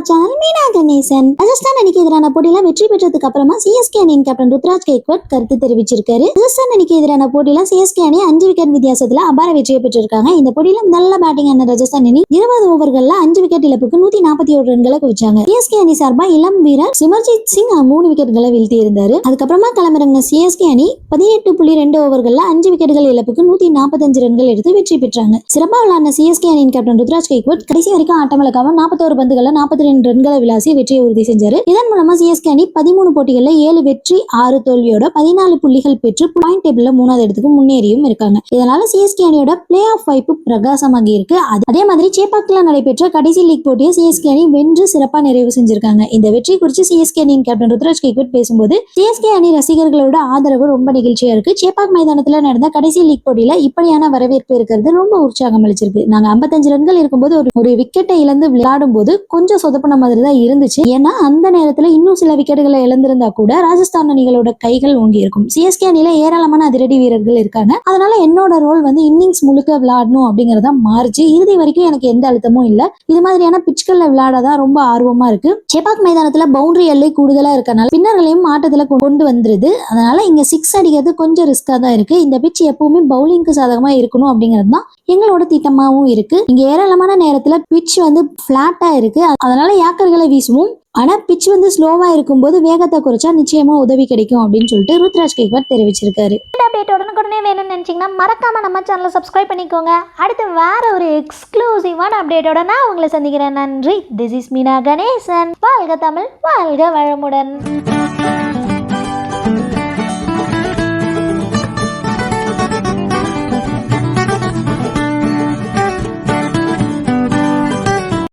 அவர் channel Meena Ganesan. Rajasthan அணிக்கு எதிரான போட்டியில வெற்றி பெற்றதுக்கு அப்புறமா சிஎஸ்கே அணியின் கேப்டன் ருத்ராஜ் கெய்க்வாட் கருத்து தெரிவிச்சிருக்காரு. ராஜஸ்தான் அணிக்கு எதிரான போட்டியில சிஎஸ்கே அணி அஞ்சு விக்கெட் வித்தியாசத்துல அபார வெற்றியை பெற்றிருக்காங்க. இந்த போட்டியில நல்ல பேட்டிங் ஆன ராஜஸ்தான் அணி இருபது ஓவர்கள்ல அஞ்சு விக்கெட் இழப்புக்கு நூத்தி நாற்பத்தி ஏழு ரன்களை குவிச்சாங்க சிஎஸ்கே அணி சார்பா இளம் வீரர் சிமர்ஜித் சிங் மூணு விக்கெட்டுகளை வீழ்த்தி இருந்தாரு அதுக்கப்புறமா களமிறங்கின சிஎஸ்கே அணி பதினெட்டு புள்ளி ரெண்டு ஓவர்கள்ல அஞ்சு விக்கெட்டுகள் இழப்புக்கு நூத்தி நாற்பத்தஞ்சு ரன்கள் எடுத்து வெற்றி பெற்றாங்க. சிறப்பாக விளையாடின சிஎஸ்கே அணியின் கேப்டன் ருத்ராஜ் கெய்க்வாட் கடைசி வரைக்கும் ஆட்டமிழக்காம நாற்பத்தோரு பந்துகளை நாற்பத்தி ரெண்டு ரன்களை விளாசி வெற்றியை உறுதி செஞ்சாரு. இதன் மூலமா சிஎஸ்கே அணி பதிமூணு போட்டிகளில் ஏழு வெற்றி ஆறு தோல்வியோட பதினாலு புள்ளிகள் பெற்று பாயிண்ட் டேபிள்ல மூணாவது இடத்துக்கு முன்னேறியும் இருக்காங்க. இதனால சிஎஸ்கே அணியோட பிளே ஆஃப் வாய்ப்பு பிரகாசமாக இருக்கு. அதே மாதிரி சேப்பாக்கில் நடைபெற்ற கடைசி லீக் போட்டியை சிஎஸ்கே அணி வென்று சிறப்பா நிறைவு செஞ்சிருக்காங்க. இந்த வெற்றி குறித்து சிஎஸ்கே அணியின் கேப்டன் ருத்ராஜ் கெய்க்வாட் பேசும்போது சிஎஸ்கே அணி ரசிகர்களோட ஆதரவு ரொம்ப நிகழ்ச்சியா இருக்கு. சேப்பாக் மைதானத்தில் நடந்த கடைசி லீக் போட்டியில இப்படியான வரவேற்பு இருக்கிறது ரொம்ப உற்சாகம் அளிச்சிருக்கு நாங்க 55 ரன்கள் இருக்கும்போது ஒரு ஒரு விக்கெட்டை இழந்து விளையாடும் போது கொஞ்சம் சொதப்பின மாதிரி தான் இருந்துச்சு. ஏன்னா அந்த நேரத்துல இன்னும் சில விக்கெட்டுகளை இழந்திருந்தா கூட ராஜஸ்தான் அணிகளோட கைகள் ஓங்கி இருக்கும் சிஎஸ்கே அணியில ஏராளமான அதிரடி வீரர்கள் இருக்காங்க. அதனால என்னோட ரோல் வந்து இன்னிங்ஸ் முழுக்க விளையாடணும் அப்படிங்கறத மாறுச்சு. இறுதி வரைக்கும் எனக்கு எந்த அழுத்தமும் இல்ல. இது மாதிரியான பிச்சுக்கள்ல விளையாடதான் ரொம்ப ஆர்வமா இருக்கு. செபாக் மைதானத்துல பவுண்டரி எல்லை கூடுதலா இருக்கனால பின்னர்களையும் ஆட்டத்துல கொண்டு வந்துருது. அதனால இங்க சிக்ஸ் அடிக்கிறது கொஞ்சம் ரிஸ்கா தான் இருக்கு. இந்த பிட்ச் எப்பவுமே பவுலிங்க்கு சாதகமா இருக்கணும் அப்படிங்கிறது தான் எங்களோட திட்டமாவும் இருக்கு. இங்க ஏராளமான நேரத்துல பிட்ச் வந்து பிளாட்டா இருக்கு. அதனால யாக்கர்களை வீசுவோம். ஆனா பிச் வந்து ஸ்லோவா இருக்கும்போது வேகத்தை குறைச்சா நிச்சயமா உதவி கிடைக்கும் அப்படின்னு சொல்லிட்டு ருத்ராஜ் கேக்வாட் தெரிவிச்சிருக்காரு. இந்த அப்டேட் உடனுக்குடனே வேணும்னு நினைச்சீங்கன்னா மறக்காமல் நம்ம சேனலை சப்ஸ்கிரைப் பண்ணிக்கோங்க. அடுத்து வேற ஒரு எக்ஸ்க்ளூசிவான அப்டேட்டோட நான் உங்களை சந்திக்கிறேன். நன்றி. This is Meena Ganesan. வாழ்க தமிழ் வாழ்க வளமுடன்.